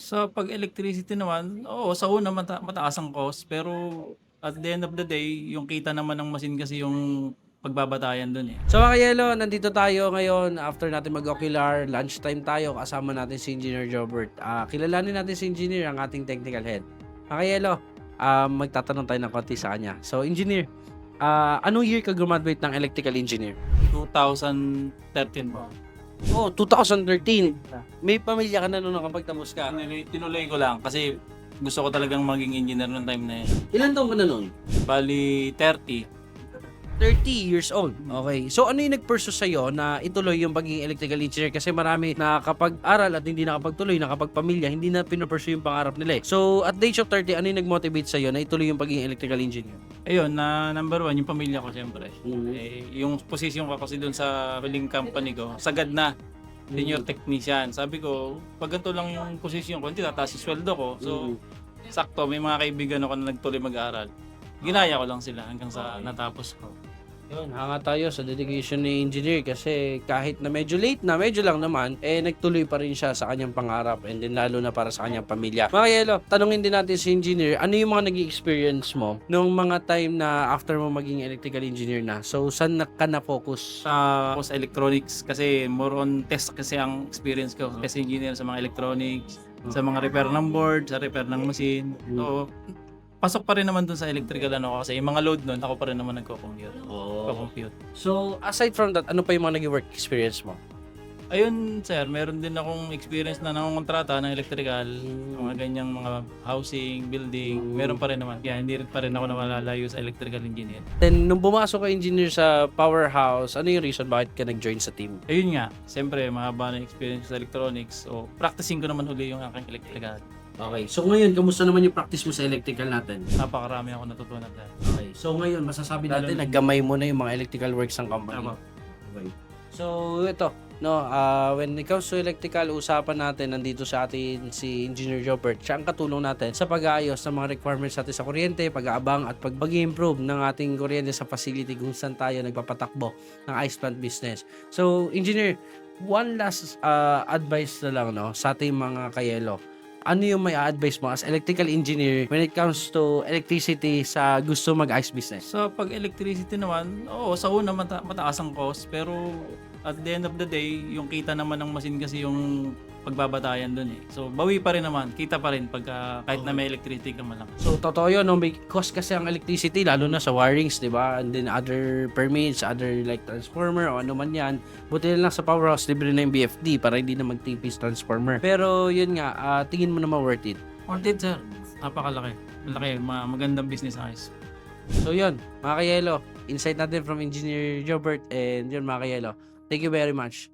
Sa pag-electricity naman, oo, sa una mata- mataas ang cost, pero at the end of the day, yung kita naman ng machine kasi yung pagbabatayan dun eh. So mga kayelo, nandito tayo ngayon after natin mag-ocular, lunchtime tayo, kasama natin si Engineer Jobert. Ah, kilalanin natin si Engineer, ang ating technical head. Mga kayelo, ah, magtatanong tayo ng konti sa kanya. So Engineer, ah, anong year ka graduate ng electrical engineer? 2013 po. Oh, 2013. May pamilya ka na noon kapag tapos ka. Tinuloy, ko lang kasi gusto ko talagang maging engineer noong time na yun. Ilan taong ka na noon? Bali, 30. 30 years old. Okay. So ano yung nag-pursue sa'yo na ituloy yung pagiging electrical engineer? Kasi marami nakakapag-aral at hindi nakapagtuloy, nakapagpamilya, hindi na pinupursue yung pangarap nila eh. So at the age of 30, ano yung nag-motivate sa'yo na ituloy yung pagiging electrical engineer? Ayun, na number one, yung pamilya ko siyempre. Mhm. Eh, yung position ko kasi doon sa huling company ko, sagad na. Senior technician. Sabi ko, pag ganito lang yung position ko, hindi tataas yung sweldo ko. So, sakto, may mga kaibigan ako na nagtuloy mag-aaral. Ginaya ko lang sila hanggang sa natapos ko. Yun, hanga tayo sa dedication ni engineer kasi kahit na medyo late na, medyo lang naman, eh nagtuloy pa rin siya sa kanyang pangarap and then lalo na para sa kanyang pamilya. Mga Yelo, tanungin din natin si engineer, ano yung mga naging experience mo nung mga time na after mo maging electrical engineer na? So, saan na ka na-focus? Sa, ako sa electronics kasi more on test kasi ang experience ko. Test engineer sa mga electronics, sa mga repair ng board, sa repair ng machine. So, pasok pa rin naman dun sa electrical ano ko kasi yung mga load nun, ako pa rin naman nagko-compute. Nagko-compute. So, aside from that, ano pa yung mga naging work experience mo? Ayun, sir, meron din akong experience na nangongontrata ng electrical, mga ganyang mga housing, building, meron pa rin naman. Kaya hindi rin pa rin ako nawalalayo sa electrical engineer. Then, nung pumasok ka engineer sa powerhouse, ano yung reason bakit ka nag-join sa team? Ayun nga, siyempre, mahaba na experience sa electronics. So, practicing ko naman uli yung aking electrical. Okay. So, ngayon, kamusta naman yung practice mo sa electrical natin? Napakarami ako natutunan dyan. Okay. So ngayon, masasabi Lalo natin na- na gamay mo na yung mga electrical works ng company. Tama. Okay. So ito, no, ah, when it comes to electrical, usapan natin nandito sa atin si Engineer Jobert. Siya ang katulong natin sa pag-aayos ng mga requirements natin sa kuryente, pag-aabang at pag improve ng ating kuryente sa facility kung saan tayo nagpapatakbo ng ice plant business. So, Engineer, one last ah, advice na lang no, sa ating mga kayelo ano yung may advice mo as electrical engineer when it comes to electricity sa gusto mag-ice business? Sa pag-electricity naman, oo, sa una mata- mataas ang cost, pero at the end of the day, yung kita naman ng machine kasi yung pagbabatayan dun eh. So, bawi pa rin naman, kita pa rin pagka kahit na may electricity ka man lang. So, totoo yun, no? may cost kasi ang electricity, lalo na sa wirings, di ba? And then other permits, other like transformer o ano man yan. Buti na lang sa powerhouse, libre na yung BFD para hindi na magtipis transformer. Pero yun nga, ah, tingin mo naman worth it. Worth it, sir. Napakalaki. Malaki, ma- magandang business eyes. So yun, mga kayelo, insight natin from Engineer Jobert and yun mga kayelo. Thank you very much.